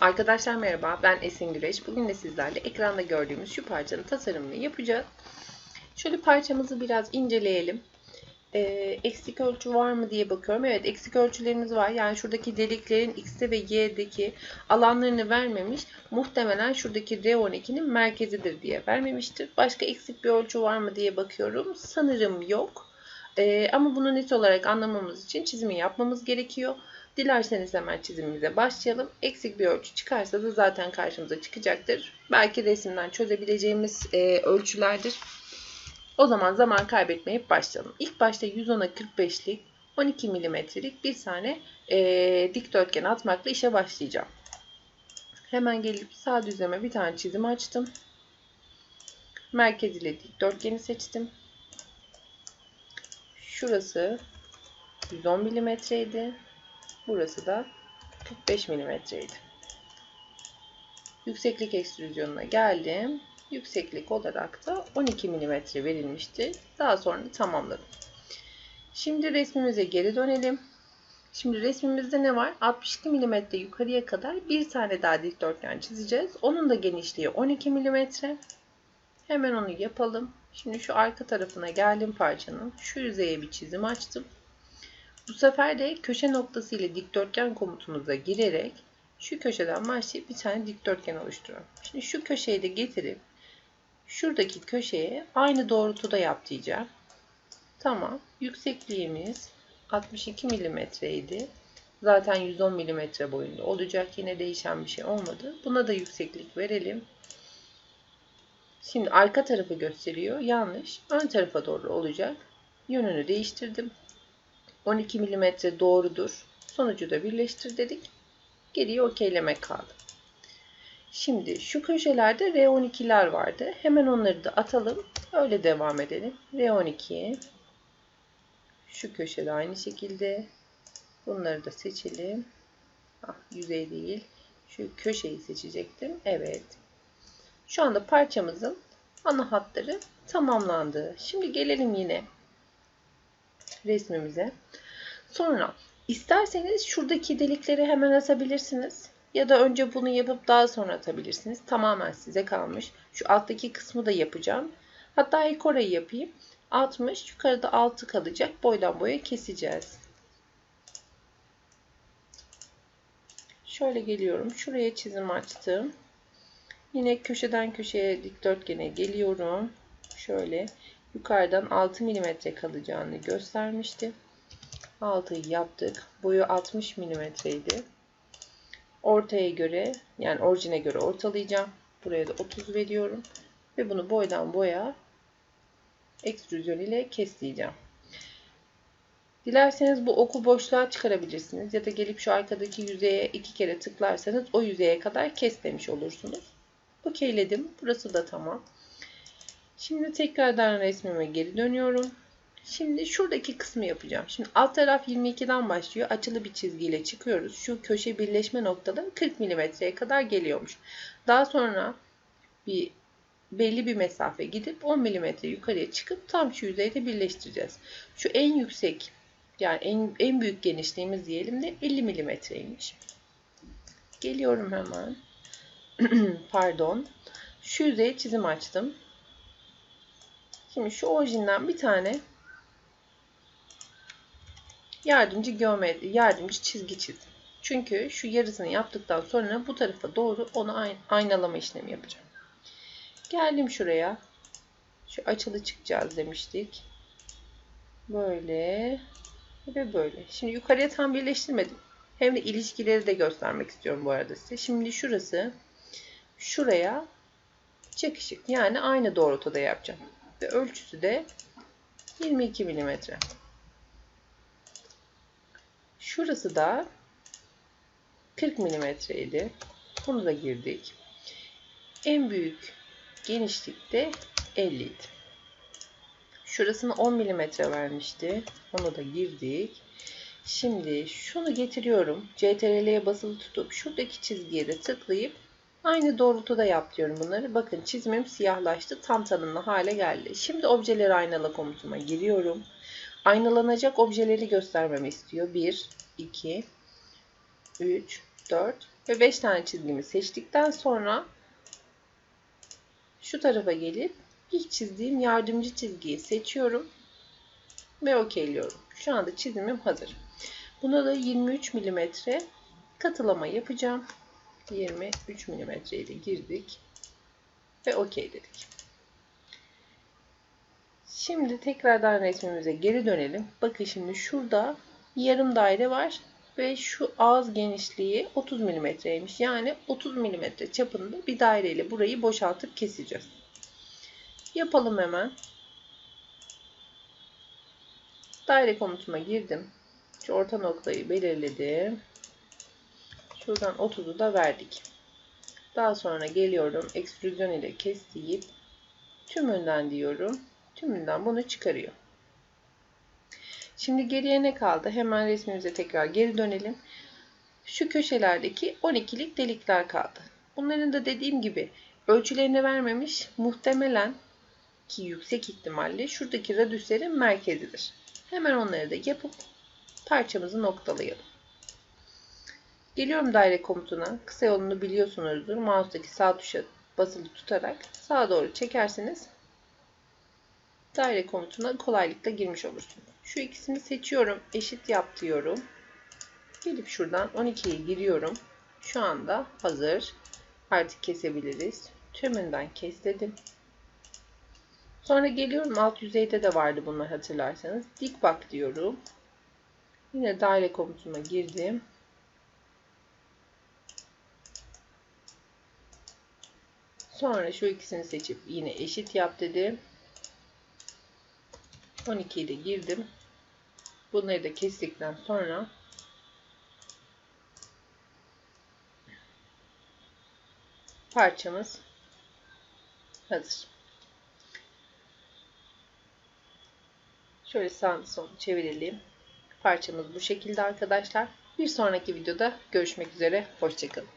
Arkadaşlar merhaba, ben Esin Güreş. Bugün de sizlerle ekranda gördüğümüz şu parçanın tasarımını yapacağız. Şöyle parçamızı biraz inceleyelim. Ee, eksik ölçü var mı diye bakıyorum. Evet, eksik ölçülerimiz var. Yani şuradaki deliklerin X'te ve Y'deki alanlarını vermemiş. Muhtemelen şuradaki R12'nin merkezidir diye vermemiştir. Başka eksik bir ölçü var mı diye bakıyorum. Sanırım yok. Ee, ama bunu net olarak anlamamız için çizimi yapmamız gerekiyor. Dilerseniz hemen çizimimize başlayalım. Eksik bir ölçü çıkarsa da zaten karşımıza çıkacaktır. Belki resimden çözebileceğimiz e, ölçülerdir. O zaman zaman kaybetmeyip başlayalım. İlk başta 110'a 45'lik 12 milimetrelik bir tane e, dikdörtgen atmakla işe başlayacağım. Hemen gelip sağ düzleme bir tane çizim açtım. Merkez ile dikdörtgeni seçtim. Şurası 110 milimetreydi. Burası da 45 milimetreydi. Yükseklik ekstrüzyonuna geldim. Yükseklik olarak da 12 milimetre verilmişti. Daha sonra tamamladım. Şimdi resmimize geri dönelim. Şimdi resmimizde ne var? 62 mm yukarıya kadar bir tane daha dikdörtgen çizeceğiz. Onun da genişliği 12 mm. Hemen onu yapalım. Şimdi şu arka tarafına geldim parçanın. Şu yüzeye bir çizim açtım. Bu sefer de köşe noktası ile dikdörtgen komutumuza girerek şu köşeden başlayıp bir tane dikdörtgen oluşturuyorum. Şimdi şu köşeyi de getirip şuradaki köşeye aynı doğrultuda yap diyeceğim. Tamam. Yüksekliğimiz 62 mm idi. Zaten 110 mm boyunda olacak. Yine değişen bir şey olmadı. Buna da yükseklik verelim. Şimdi arka tarafı gösteriyor. Yanlış. Ön tarafa doğru olacak. Yönünü değiştirdim. 12 mm doğrudur. Sonucu da birleştir dedik. Geriye okeylemek kaldı. Şimdi şu köşelerde R12'ler vardı. Hemen onları da atalım. Öyle devam edelim. R12 şu köşede aynı şekilde bunları da seçelim. Ah, yüzey değil. Şu köşeyi seçecektim. Evet. Şu anda parçamızın ana hatları tamamlandı. Şimdi gelelim yine resmimize. Sonra isterseniz şuradaki delikleri hemen atabilirsiniz. Ya da önce bunu yapıp daha sonra atabilirsiniz. Tamamen size kalmış. Şu alttaki kısmı da yapacağım. Hatta ilk orayı yapayım. 60 yukarıda 6 kalacak. Boydan boya keseceğiz. Şöyle geliyorum. Şuraya çizim açtım. Yine köşeden köşeye dikdörtgene geliyorum. Şöyle yukarıdan 6 mm kalacağını göstermişti. 6'yı yaptık. Boyu 60 mm idi. Ortaya göre yani orijine göre ortalayacağım. Buraya da 30 veriyorum. Ve bunu boydan boya ekstrüzyon ile kesleyeceğim. Dilerseniz bu oku boşluğa çıkarabilirsiniz. Ya da gelip şu arkadaki yüzeye iki kere tıklarsanız o yüzeye kadar kes demiş olursunuz. Okeyledim. Burası da tamam. Şimdi tekrardan resmime geri dönüyorum. Şimdi şuradaki kısmı yapacağım. Şimdi alt taraf 22'den başlıyor. Açılı bir çizgiyle çıkıyoruz. Şu köşe birleşme noktaları 40 mm'ye kadar geliyormuş. Daha sonra bir belli bir mesafe gidip 10 mm yukarıya çıkıp tam şu yüzeyde birleştireceğiz. Şu en yüksek yani en, en büyük genişliğimiz diyelim de 50 mm'ymiş. Geliyorum hemen. Pardon. Şu yüzeye çizim açtım. Şimdi şu orijinden bir tane yardımcı geometri, yardımcı çizgi çizdim. Çünkü şu yarısını yaptıktan sonra bu tarafa doğru onu aynalama işlemi yapacağım. Geldim şuraya. Şu açılı çıkacağız demiştik. Böyle ve böyle. Şimdi yukarıya tam birleştirmedim. Hem de ilişkileri de göstermek istiyorum bu arada size. Şimdi şurası şuraya çakışık. Yani aynı doğrultuda yapacağım. Ve ölçüsü de 22 mm. Şurası da 40 mm idi. Bunu da girdik. En büyük genişlik de 50 idi. Şurasını 10 mm vermişti. Onu da girdik. Şimdi şunu getiriyorum. CTRL'ye basılı tutup şuradaki çizgiye de tıklayıp aynı doğrultuda yap diyorum bunları. Bakın çizimim siyahlaştı. Tam tanımlı hale geldi. Şimdi objeleri aynala komutuma giriyorum. Aynalanacak objeleri göstermemi istiyor. 1, 2, 3, 4 ve 5 tane çizgimi seçtikten sonra şu tarafa gelip ilk çizdiğim yardımcı çizgiyi seçiyorum ve okeyliyorum. Şu anda çizimim hazır. Buna da 23 mm katılama yapacağım. 23 mm ile girdik ve okey dedik. Şimdi tekrardan resmimize geri dönelim. Bakın şimdi şurada yarım daire var ve şu ağız genişliği 30 mm'ymiş. Yani 30 mm çapında bir daire ile burayı boşaltıp keseceğiz. Yapalım hemen. Daire komutuma girdim. Şu orta noktayı belirledim. Şuradan 30'u da verdik. Daha sonra geliyorum. Ekstrüzyon ile kes deyip tümünden diyorum. Tümünden bunu çıkarıyor. Şimdi geriye ne kaldı? Hemen resmimize tekrar geri dönelim. Şu köşelerdeki 12'lik delikler kaldı. Bunların da dediğim gibi ölçülerini vermemiş. Muhtemelen ki yüksek ihtimalle şuradaki radüslerin merkezidir. Hemen onları da yapıp parçamızı noktalayalım. Geliyorum daire komutuna. Kısa yolunu biliyorsunuzdur. Mouse'daki sağ tuşa basılı tutarak sağa doğru çekerseniz daire komutuna kolaylıkla girmiş olursunuz. Şu ikisini seçiyorum. Eşit yap diyorum. Gelip şuradan 12'ye giriyorum. Şu anda hazır. Artık kesebiliriz. Tümünden kes dedim. Sonra geliyorum alt yüzeyde de vardı bunlar hatırlarsanız. Dik bak diyorum. Yine daire komutuna girdim. Sonra şu ikisini seçip yine eşit yap dedim. 12'yi de girdim. Bunları da kestikten sonra parçamız hazır. Şöyle sağ sol çevirelim. Parçamız bu şekilde arkadaşlar. Bir sonraki videoda görüşmek üzere. Hoşçakalın.